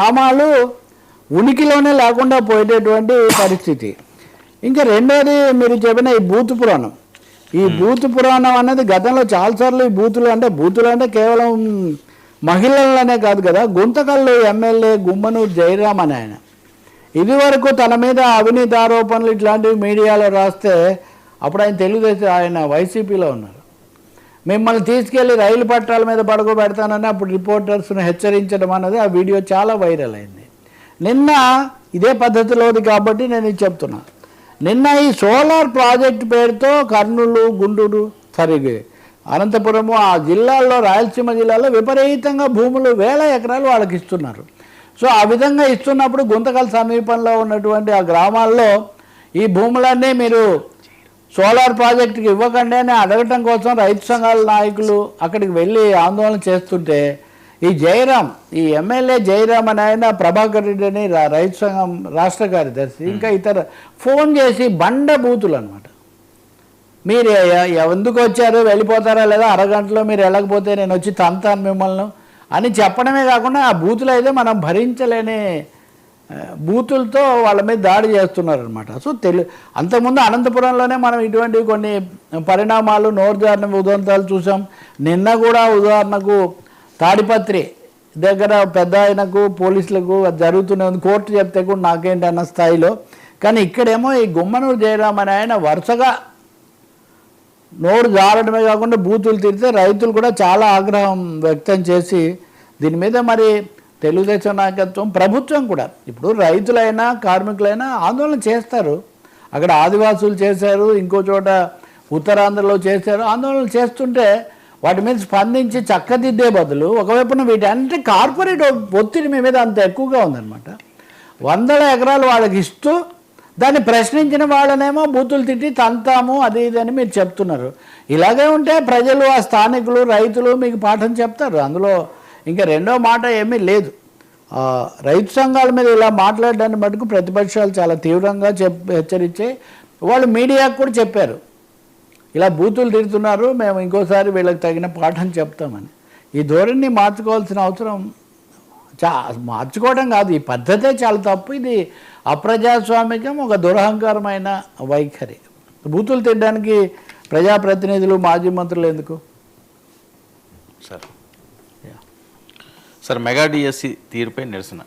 గ్రామాలు ఉనికిలోనే లేకుండా పోయేటటువంటి పరిస్థితి. ఇంకా రెండోది మీరు చెప్పిన ఈ బూతు పురాణం. ఈ బూతు పురాణం అనేది గతంలో చాలాసార్లు ఈ బూతులు అంటే బూతులు అంటే కేవలం మహిళలనే కాదు కదా గుంతకల్లు ఎమ్మెల్యే గుమ్మనూరు జయరాం అని ఆయన. ఇది వరకు తన మీద అవినీతి ఆరోపణలు ఇట్లాంటివి మీడియాలో రాస్తే అప్పుడు ఆయన తెలుగుదేశం ఆయన వైసీపీలో ఉన్నారు. మిమ్మల్ని తీసుకెళ్ళి రైలు పట్టాల మీద పడుకోబెడతానని అప్పుడు రిపోర్టర్స్ను హెచ్చరించడం అన్నది ఆ వీడియో చాలా వైరల్ అయింది. నిన్న ఇదే పద్ధతిలోది కాబట్టి నేను చెప్తున్నా. నిన్న ఈ సోలార్ ప్రాజెక్ట్ పేరుతో కర్నూలు గుంటూరు సరిగే అనంతపురము ఆ జిల్లాల్లో రాయలసీమ జిల్లాలో విపరీతంగా భూములు వేల ఎకరాలు వాళ్ళకి ఇస్తున్నారు. సో ఆ విధంగా ఇస్తున్నప్పుడు గుంతకల్ సమీపంలో ఉన్నటువంటి ఆ గ్రామాల్లో ఈ భూములన్నీ మీరు సోలార్ ప్రాజెక్టుకి ఇవ్వకండి అని అడగటం కోసం రైతు సంఘాల నాయకులు అక్కడికి వెళ్ళి ఆందోళన చేస్తుంటే ఈ జయరాం ఈ ఎమ్మెల్యే జయరాం అని ఆయన ప్రభాకర్ రెడ్డి అని రైతు సంఘం రాష్ట్ర కార్యదర్శి ఇంకా ఇతర ఫోన్ చేసి బండ బూతులు అనమాట మీరు ఎందుకు వచ్చారు? వెళ్ళిపోతారా లేదా? అరగంటలో మీరు వెళ్ళకపోతే నేను వచ్చి తంతాను మిమ్మల్ని అని చెప్పడమే కాకుండా ఆ బూతులు అయితే మనం భరించలేని బూతులతో వాళ్ళ మీద దాడి చేస్తున్నారనమాట సో తెలు అంతకుముందు అనంతపురంలోనే మనం ఇటువంటి కొన్ని పరిణామాలు నోరుజారిన ఉదంతాలు చూసాం. నిన్న కూడా ఉదాహరణకు తాడిపత్రి దగ్గర పెద్ద ఆయనకు పోలీసులకు జరుగుతున్న జరుగుతూనే ఉంది. కోర్టు చెప్తే కూడా నాకేంటి అన్న స్థాయిలో. కానీ ఇక్కడేమో ఈ గుమ్మనూరు జయరామ్ అని ఆయన వరుసగా నోరు జారడమే కాకుండా బూతులు తిరిగితే రైతులు కూడా చాలా ఆగ్రహం వ్యక్తం చేసి దీని మీద మరి తెలుగుదేశం నాయకత్వం ప్రభుత్వం కూడా. ఇప్పుడు రైతులైనా కార్మికులైనా ఆందోళన చేస్తారు. అక్కడ ఆదివాసులు చేశారు ఇంకో చోట ఉత్తరాంధ్రలో చేశారు ఆందోళన చేస్తుంటే వాటి మీద స్పందించి చక్కదిద్దే బదులు ఒకవైపున వీటంటే కార్పొరేట్ ఒత్తిడి మీ మీద అంత ఎక్కువగా ఉందన్నమాట. వందల ఎకరాలు వాళ్ళకి ఇస్తూ దాన్ని ప్రశ్నించిన వాళ్ళనేమో బూతులు తిట్టి తంతాము అది ఇది అని మీరు చెప్తున్నారు. ఇలాగే ఉంటే ప్రజలు ఆ స్థానికులు రైతులు మీకు పాఠం చెప్తారు. అందులో ఇంకా రెండో మాట ఏమీ లేదు. రైతు సంఘాల మీద ఇలా మాట్లాడడాన్ని మటుకు ప్రతిపక్షాలు చాలా తీవ్రంగా చెప్ హెచ్చరించే వాళ్ళు మీడియాకు కూడా చెప్పారు. ఇలా బూతులు తిడుతున్నారు మేము ఇంకోసారి వీళ్ళకి తగిన పాఠం చెప్తామని. ఈ ధోరణిని మార్చుకోవాల్సిన అవసరం చా మార్చుకోవడం కాదు ఈ పద్ధతే చాలా తప్పు. ఇది అప్రజాస్వామికం ఒక దురహంకారమైన వైఖరి. బూతులు తినడానికి ప్రజాప్రతినిధులు మాజీ మంత్రులు ఎందుకు? సార్. సార్ మెగా డిఎస్సి తీరుపై నిరసన.